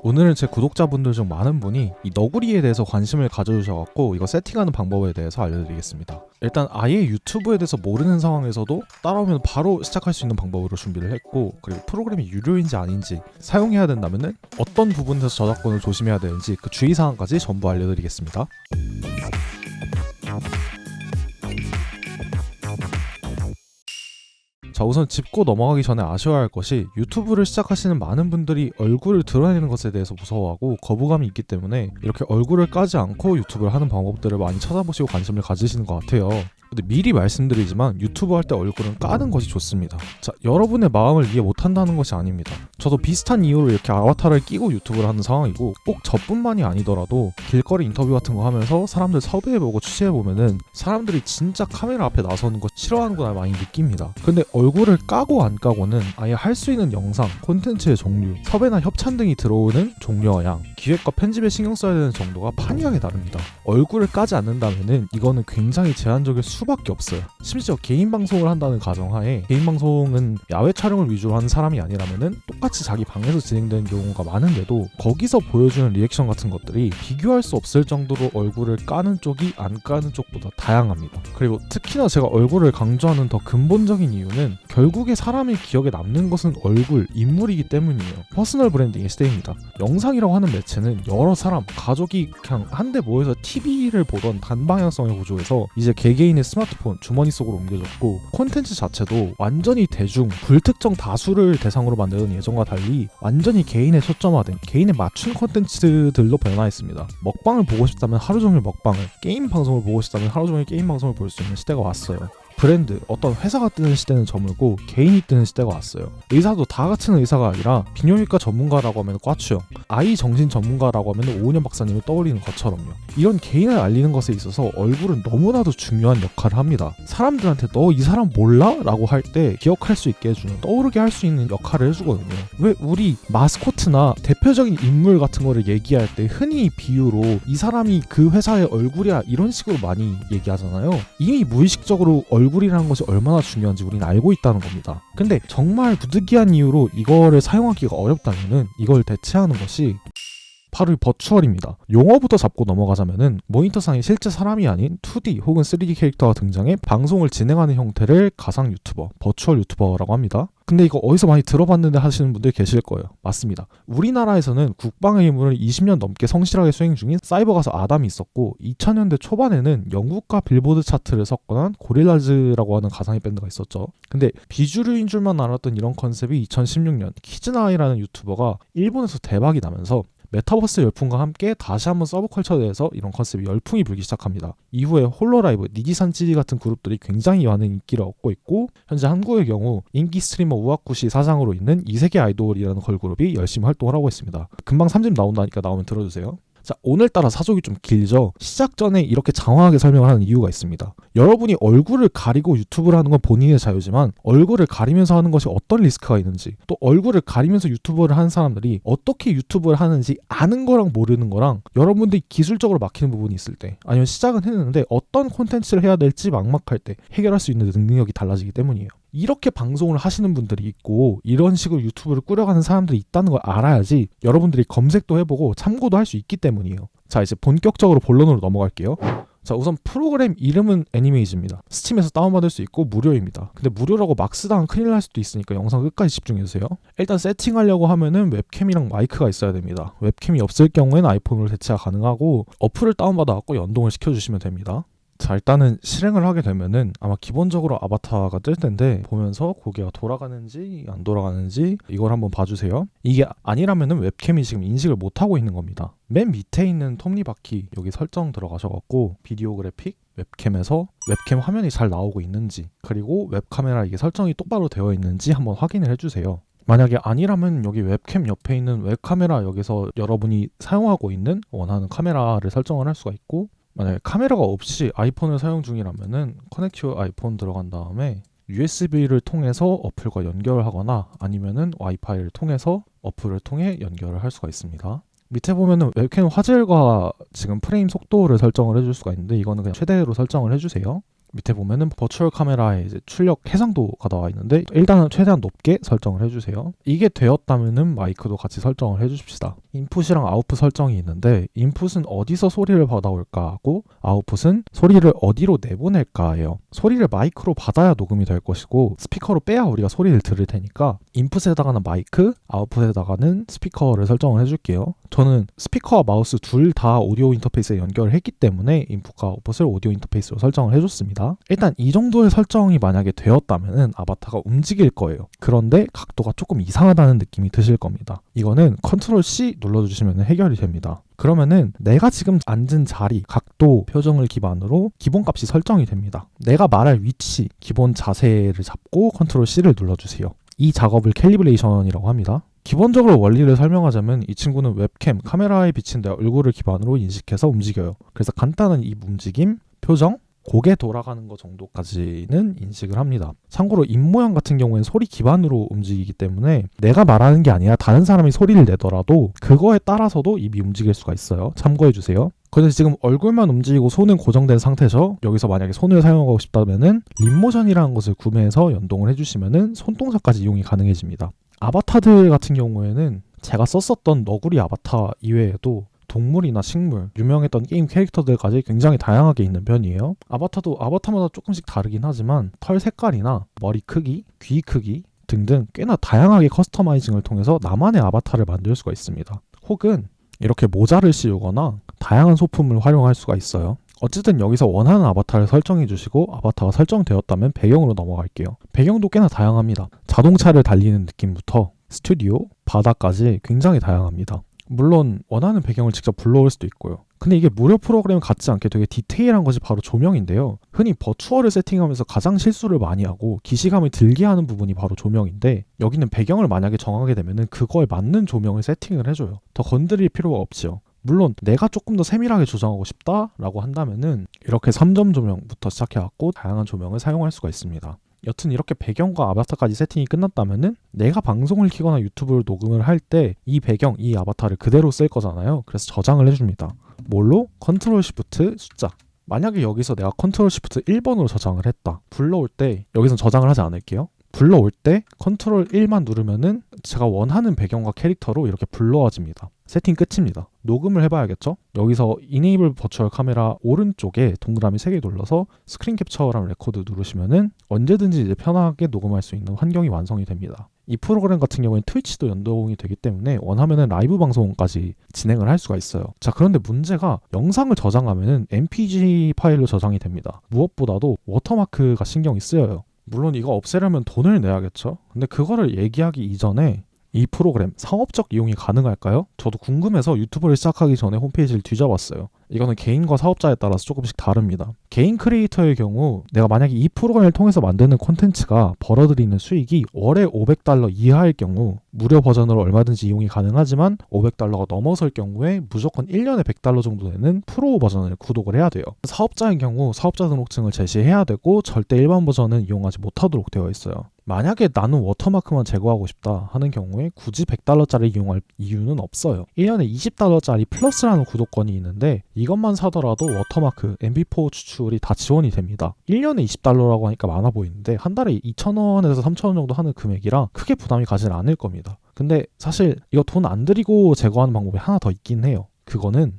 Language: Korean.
오늘은 제 구독자분들 중 많은 분이 이 너구리에 대해서 관심을 가져주셔갖고 이거 세팅하는 방법에 대해서 알려드리겠습니다. 일단 아예 유튜브에 대해서 모르는 상황에서도 따라오면 바로 시작할 수 있는 방법으로 준비를 했고 그리고 프로그램이 유료인지 아닌지 사용해야 된다면은 어떤 부분에서 저작권을 조심해야 되는지 그 주의사항까지 전부 알려드리겠습니다. 자 우선 짚고 넘어가기 전에 아셔야 할 것이 유튜브를 시작하시는 많은 분들이 얼굴을 드러내는 것에 대해서 무서워하고 거부감이 있기 때문에 이렇게 얼굴을 까지 않고 유튜브를 하는 방법들을 많이 찾아보시고 관심을 가지시는 것 같아요. 근데 미리 말씀드리지만 유튜브 할 때 얼굴은 까는 것이 좋습니다. 자, 여러분의 마음을 이해 못한다는 것이 아닙니다. 저도 비슷한 이유로 이렇게 아바타를 끼고 유튜브를 하는 상황이고 꼭 저뿐만이 아니더라도 길거리 인터뷰 같은 거 하면서 사람들 섭외해보고 취재해보면은 사람들이 진짜 카메라 앞에 나서는 거 싫어하는구나 많이 느낍니다. 근데 얼굴을 까고 안 까고는 아예 할 수 있는 영상, 콘텐츠의 종류, 섭외나 협찬 등이 들어오는 종류와 양, 기획과 편집에 신경 써야 되는 정도가 판이하게 다릅니다. 얼굴을 까지 않는다면은 이거는 굉장히 제한적일 수 밖에 없어요. 심지어 개인 방송을 한다는 가정하에 개인 방송은 야외 촬영을 위주로 하는 사람이 아니라면은 똑같이 자기 방에서 진행되는 경우가 많은데도 거기서 보여주는 리액션 같은 것들이 비교할 수 없을 정도로 얼굴을 까는 쪽이 안 까는 쪽보다 다양합니다. 그리고 특히나 제가 얼굴을 강조하는 더 근본적인 이유는 결국에 사람의 기억에 남는 것은 얼굴, 인물이기 때문이에요. 퍼스널 브랜딩의 시대입니다. 영상이라고 하는 매체는 여러 사람, 가족이 그냥 한데 모여서 TV를 보던 단방향성의 구조에서 이제 개개인의 스마 트폰, 주머니 속으로 옮겨졌고 콘텐츠 자체도 완전히 대중, 불특정 다수를 대상으로 만드는 예전과 달리 완전히 개인에 초점화된 개인에 맞춘 콘텐츠들로 변화했습니다. 먹방을 보고 싶다면 하루 종일 먹방을, 게임 방송을 보고 싶다면 하루 종일 게임 방송을 볼 수 있는 시대가 왔어요. 브랜드, 어떤 회사가 뜨는 시대는 저물고 개인이 뜨는 시대가 왔어요. 의사도 다 같은 의사가 아니라 비뇨기과 전문가라고 하면 과추형, 아이 정신 전문가라고 하면 오은영 박사님을 떠올리는 것처럼요. 이런 개인을 알리는 것에 있어서 얼굴은 너무나도 중요한 역할을 합니다. 사람들한테 너 이 사람 몰라? 라고 할 때 기억할 수 있게 해주는 떠오르게 할 수 있는 역할을 해주거든요. 왜 우리 마스코트나 대표적인 인물 같은 거를 얘기할 때 흔히 비유로 이 사람이 그 회사의 얼굴이야 이런 식으로 많이 얘기하잖아요. 이미 무의식적으로 얼굴 이라는 것이 얼마나 중요한지 우리는 알고 있다는 겁니다. 근데 정말 부득이한 이유로 이거를 사용하기가 어렵다면은 이걸 대체하는 것이 바로 이 버추얼입니다. 용어부터 잡고 넘어가자면은 모니터상에 실제 사람이 아닌 2D 혹은 3D 캐릭터가 등장해 방송을 진행하는 형태를 가상 유튜버, 버추얼 유튜버라고 합니다. 근데 이거 어디서 많이 들어봤는데 하시는 분들 계실 거예요. 맞습니다. 우리나라에서는 국방의 임무를 20년 넘게 성실하게 수행 중인 사이버 가수 아담이 있었고 2000년대 초반에는 영국과 빌보드 차트를 석권한 고릴라즈라고 하는 가상의 밴드가 있었죠. 근데 비주류인 줄만 알았던 이런 컨셉이 2016년 키즈나이라는 유튜버가 일본에서 대박이 나면서 메타버스 열풍과 함께 다시 한번 서브컬처에 대해서 이런 컨셉이 열풍이 불기 시작합니다. 이후에 홀로라이브, CD 같은 그룹들이 굉장히 많은 인기를 얻고 있고 현재 한국의 경우 인기 스트리머 우아쿠시 사장으로 있는 이세계 아이돌이라는 걸그룹이 열심히 활동을 하고 있습니다. 금방 3집 나온다니까 나오면 들어주세요. 자, 오늘따라 사족이 좀 길죠? 시작 전에 이렇게 장황하게 설명을 하는 이유가 있습니다. 여러분이 얼굴을 가리고 유튜브를 하는 건 본인의 자유지만 얼굴을 가리면서 하는 것이 어떤 리스크가 있는지 또 얼굴을 가리면서 유튜브를 하는 사람들이 어떻게 유튜브를 하는지 아는 거랑 모르는 거랑 여러분들이 기술적으로 막히는 부분이 있을 때 아니면 시작은 했는데 어떤 콘텐츠를 해야 될지 막막할 때 해결할 수 있는 능력이 달라지기 때문이에요. 이렇게 방송을 하시는 분들이 있고 이런 식으로 유튜브를 꾸려가는 사람들이 있다는 걸 알아야지 여러분들이 검색도 해보고 참고도 할 수 있기 때문이에요. 자 이제 본격적으로 본론으로 넘어갈게요. 자 우선 프로그램 이름은 애니메이즈입니다. 스팀에서 다운받을 수 있고 무료입니다. 근데 무료라고 막 쓰다가 큰일 날 수도 있으니까 영상 끝까지 집중해주세요. 일단 세팅하려고 하면은 웹캠이랑 마이크가 있어야 됩니다. 웹캠이 없을 경우에는 아이폰으로 대체가 가능하고 어플을 다운받아갖고 연동을 시켜주시면 됩니다. 자 일단은 실행을 하게 되면은 아마 기본적으로 아바타가 뜰 텐데 보면서 고개가 돌아가는지 안 돌아가는지 이걸 한번 봐주세요. 이게 아니라면은 웹캠이 지금 인식을 못하고 있는 겁니다. 맨 밑에 있는 톱니바퀴 여기 설정 들어가셔갖고 비디오 그래픽 웹캠에서 웹캠 화면이 잘 나오고 있는지 그리고 웹카메라 이게 설정이 똑바로 되어 있는지 한번 확인을 해주세요. 만약에 아니라면 여기 웹캠 옆에 있는 웹카메라 여기서 여러분이 사용하고 있는 원하는 카메라를 설정을 할 수가 있고 만약에 카메라가 없이 아이폰을 사용 중이라면은 커넥트 아이폰 들어간 다음에 USB를 통해서 어플과 연결을 하거나 아니면은 와이파이를 통해서 어플을 통해 연결을 할 수가 있습니다. 밑에 보면은 웹캠 화질과 지금 프레임 속도를 설정을 해줄 수가 있는데 이거는 그냥 최대로 설정을 해주세요. 밑에 보면은 버추얼 카메라의 이제 출력 해상도가 나와 있는데 일단은 최대한 높게 설정을 해주세요. 이게 되었다면은 마이크도 같이 설정을 해주십시다. 인풋이랑 아웃풋 설정이 있는데 인풋은 어디서 소리를 받아올까 하고 아웃풋은 소리를 어디로 내보낼까예요. 소리를 마이크로 받아야 녹음이 될 것이고 스피커로 빼야 우리가 소리를 들을 테니까 인풋에다가는 마이크, 아웃풋에다가는 스피커를 설정을 해줄게요. 저는 스피커와 마우스 둘 다 오디오 인터페이스에 연결을 했기 때문에 인풋과 아웃풋을 오디오 인터페이스로 설정을 해줬습니다. 일단 이 정도의 설정이 만약에 되었다면 아바타가 움직일 거예요. 그런데 각도가 조금 이상하다는 느낌이 드실 겁니다. 이거는 컨트롤 C 눌러주시면 해결이 됩니다. 그러면은 내가 지금 앉은 자리, 각도, 표정을 기반으로 기본값이 설정이 됩니다. 내가 말할 위치, 기본 자세를 잡고 컨트롤 C를 눌러주세요. 이 작업을 캘리브레이션이라고 합니다. 기본적으로 원리를 설명하자면 이 친구는 웹캠, 카메라에 비친 내 얼굴을 기반으로 인식해서 움직여요. 그래서 간단한 이 움직임, 표정, 고개 돌아가는 것 정도까지는 인식을 합니다. 참고로 입 모양 같은 경우에는 소리 기반으로 움직이기 때문에 내가 말하는 게 아니라 다른 사람이 소리를 내더라도 그거에 따라서도 입이 움직일 수가 있어요. 참고해 주세요. 근데 지금 얼굴만 움직이고 손은 고정된 상태죠. 여기서 만약에 손을 사용하고 싶다면은 립모션이라는 것을 구매해서 연동을 해주시면은 손동작까지 이용이 가능해집니다. 아바타들 같은 경우에는 제가 썼었던 너구리 아바타 이외에도 동물이나 식물, 유명했던 게임 캐릭터들까지 굉장히 다양하게 있는 편이에요. 아바타도 아바타마다 조금씩 다르긴 하지만 털 색깔이나 머리 크기, 귀 크기 등등 꽤나 다양하게 커스터마이징을 통해서 나만의 아바타를 만들 수가 있습니다. 혹은 이렇게 모자를 씌우거나 다양한 소품을 활용할 수가 있어요. 어쨌든 여기서 원하는 아바타를 설정해 주시고 아바타가 설정되었다면 배경으로 넘어갈게요. 배경도 꽤나 다양합니다. 자동차를 달리는 느낌부터 스튜디오, 바다까지 굉장히 다양합니다. 물론 원하는 배경을 직접 불러올 수도 있고요. 근데 이게 무료 프로그램 같지 않게 되게 디테일한 것이 바로 조명인데요. 흔히 버추얼을 세팅하면서 가장 실수를 많이 하고 기시감을 들게 하는 부분이 바로 조명인데 여기는 배경을 만약에 정하게 되면은 그거에 맞는 조명을 세팅을 해줘요. 더 건드릴 필요가 없지요. 물론 내가 조금 더 세밀하게 조정하고 싶다라고 한다면은 이렇게 3점 조명부터 시작해갖고 다양한 조명을 사용할 수가 있습니다. 여튼 이렇게 배경과 아바타까지 세팅이 끝났다면은 내가 방송을 키거나 유튜브를 녹음을 할 때 이 배경, 이 아바타를 그대로 쓸 거잖아요. 그래서 저장을 해줍니다. 뭘로? 컨트롤 시프트 숫자. 만약에 여기서 내가 컨트롤 시프트 1번으로 저장을 했다. 불러올 때 여기선 저장을 하지 않을게요. 불러올 때 컨트롤 1만 누르면은 제가 원하는 배경과 캐릭터로 이렇게 불러와집니다. 세팅 끝입니다. 녹음을 해봐야겠죠? 여기서 Enable Virtual Camera 오른쪽에 동그라미 3개 눌러서 스크린 캡처랑 레코드 누르시면은 언제든지 이제 편하게 녹음할 수 있는 환경이 완성이 됩니다. 이 프로그램 같은 경우에는 트위치도 연동이 되기 때문에 원하면은 라이브 방송까지 진행을 할 수가 있어요. 자, 그런데 문제가 영상을 저장하면은 MPG 파일로 저장이 됩니다. 무엇보다도 워터마크가 신경이 쓰여요. 물론 이거 없애려면 돈을 내야겠죠. 근데 그거를 얘기하기 이전에 이 프로그램 상업적 이용이 가능할까요? 저도 궁금해서 유튜브를 시작하기 전에 홈페이지를 뒤져봤어요. 이거는 개인과 사업자에 따라서 조금씩 다릅니다. 개인 크리에이터의 경우 내가 만약에 이 프로그램을 통해서 만드는 콘텐츠가 벌어들이는 수익이 월에 500달러 이하일 경우 무료 버전으로 얼마든지 이용이 가능하지만 500달러가 넘어설 경우에 무조건 1년에 100달러 정도 되는 프로 버전을 구독을 해야 돼요. 사업자의 경우 사업자 등록증을 제시해야 되고 절대 일반 버전은 이용하지 못하도록 되어 있어요. 만약에 나는 워터마크만 제거하고 싶다 하는 경우에 굳이 100달러짜리 이용할 이유는 없어요. 1년에 20달러짜리 플러스라는 구독권이 있는데 이것만 사더라도 워터마크, MP4 추출이 다 지원이 됩니다. 1년에 20달러라고 하니까 많아 보이는데 한 달에 2,000원에서 3,000원 정도 하는 금액이라 크게 부담이 가진 않을 겁니다. 근데 사실 이거 돈 안 들이고 제거하는 방법이 하나 더 있긴 해요. 그거는